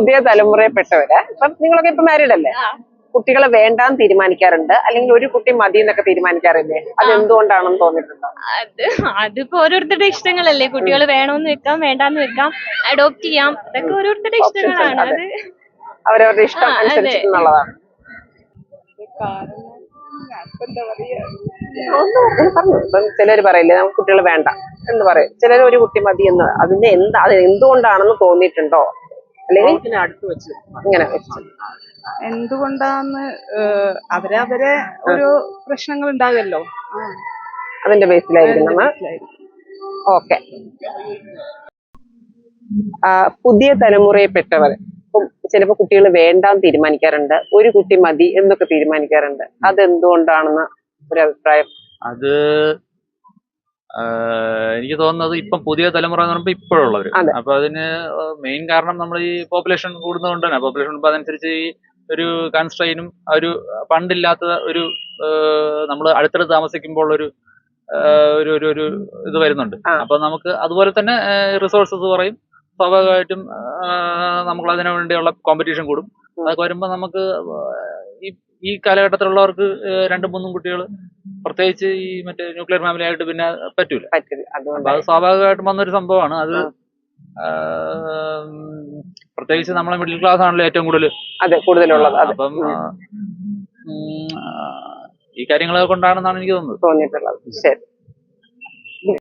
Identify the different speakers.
Speaker 1: പുതിയ തലമുറയിൽപ്പെട്ടവര് ഇപ്പം നിങ്ങളൊക്കെ ഇപ്പൊ മാരീഡ് അല്ലേ? കുട്ടികളെ വേണ്ടാന്ന് തീരുമാനിക്കാറുണ്ട്. അല്ലെങ്കിൽ ഒരു കുട്ടി മതി എന്നൊക്കെ തീരുമാനിക്കാറില്ലേ? അത് എന്തുകൊണ്ടാണെന്ന് തോന്നിയിട്ടുണ്ടോ?
Speaker 2: അത് അതിപ്പോ ഓരോരുത്തരുടെ ഇഷ്ടങ്ങളല്ലേ? കുട്ടികൾ വേണമെന്ന് വെക്കാം വേണ്ടാന്ന് വെക്കാം അഡോപ്റ്റ് ചെയ്യാം. അതൊക്കെ ഓരോരുത്തരുടെ ഇഷ്ടങ്ങളാണ്.
Speaker 1: അതെ. അവരവരുടെ ഇഷ്ടം. അനുസരിച്ചിട്ടുള്ളതാണ് ചിലര് പറയില്ലേ നമുക്ക് കുട്ടികൾ വേണ്ട എന്ന് പറയും. ചിലര് ഒരു കുട്ടി മതി എന്ന്. അതിന്റെ എന്താ അത് എന്തുകൊണ്ടാണെന്ന് തോന്നിയിട്ടുണ്ടോ? അല്ലെങ്കിൽ അടുത്ത് വെച്ച് ഇങ്ങനെ വെച്ച്.
Speaker 3: എന്തുകൊണ്ടാന്ന് അവരെ അവരവരെ ഒരു പ്രശ്നങ്ങൾ ഉണ്ടാകുമല്ലോ
Speaker 1: അതിന്റെ ബേസിലായിരിക്കും നമ്മൾ. ഓക്കെ. പുതിയ തലമുറയിൽപ്പെട്ടവർ ഇപ്പം ചിലപ്പോൾ കുട്ടികൾ വേണ്ടാന്ന് തീരുമാനിക്കാറുണ്ട്. ഒരു കുട്ടി മതി എന്നൊക്കെ തീരുമാനിക്കാറുണ്ട്. അതെന്തുകൊണ്ടാണെന്ന് ഒരു അഭിപ്രായം?
Speaker 4: അത് എനിക്ക് തോന്നുന്നത് ഇപ്പം പുതിയ തലമുറ എന്ന് പറയുമ്പോൾ
Speaker 1: ഇപ്പോഴുള്ളവർ.
Speaker 4: അപ്പൊ അതിന് മെയിൻ കാരണം നമ്മൾ ഈ പോപ്പുലേഷൻ കൂടുന്നതുകൊണ്ട് തന്നെ പോപ്പുലേഷൻ കൂടുമ്പോൾ അതനുസരിച്ച് ഈ ഒരു കൺസ്ട്രെയിനും ഒരു പണ്ടില്ലാത്ത ഒരു നമ്മൾ അടുത്തടുത്ത് താമസിക്കുമ്പോൾ ഒരു ഒരു ഒരു ഒരു ഇത് വരുന്നുണ്ട്. അപ്പൊ നമുക്ക് അതുപോലെ തന്നെ റിസോഴ്സസ് പറയും സ്വാഭാവികമായിട്ടും നമ്മൾ അതിനു വേണ്ടിയുള്ള കോമ്പറ്റീഷൻ കൂടും. അതൊക്കെ വരുമ്പോൾ നമുക്ക് ഈ ഈ കാലഘട്ടത്തിലുള്ളവർക്ക് രണ്ടും മൂന്നും കുട്ടികൾ പ്രത്യേകിച്ച് ഈ മറ്റേ ന്യൂക്ലിയർ ഫാമിലി ആയിട്ട് പിന്നെ പറ്റൂല. അപ്പൊ അത് സ്വാഭാവികമായിട്ടും വന്നൊരു സംഭവമാണ്. അത് പ്രത്യേകിച്ച് നമ്മളെ മിഡിൽ ക്ലാസ് ആണല്ലോ ഏറ്റവും കൂടുതൽ
Speaker 1: അതെ കൂടുതലുള്ളത്.
Speaker 4: അപ്പം ഈ കാര്യങ്ങളെ കൊണ്ടാണെന്നാണ് എനിക്ക് തോന്നുന്നത്.
Speaker 1: തോന്നിയിട്ടുള്ളത്. ശരി.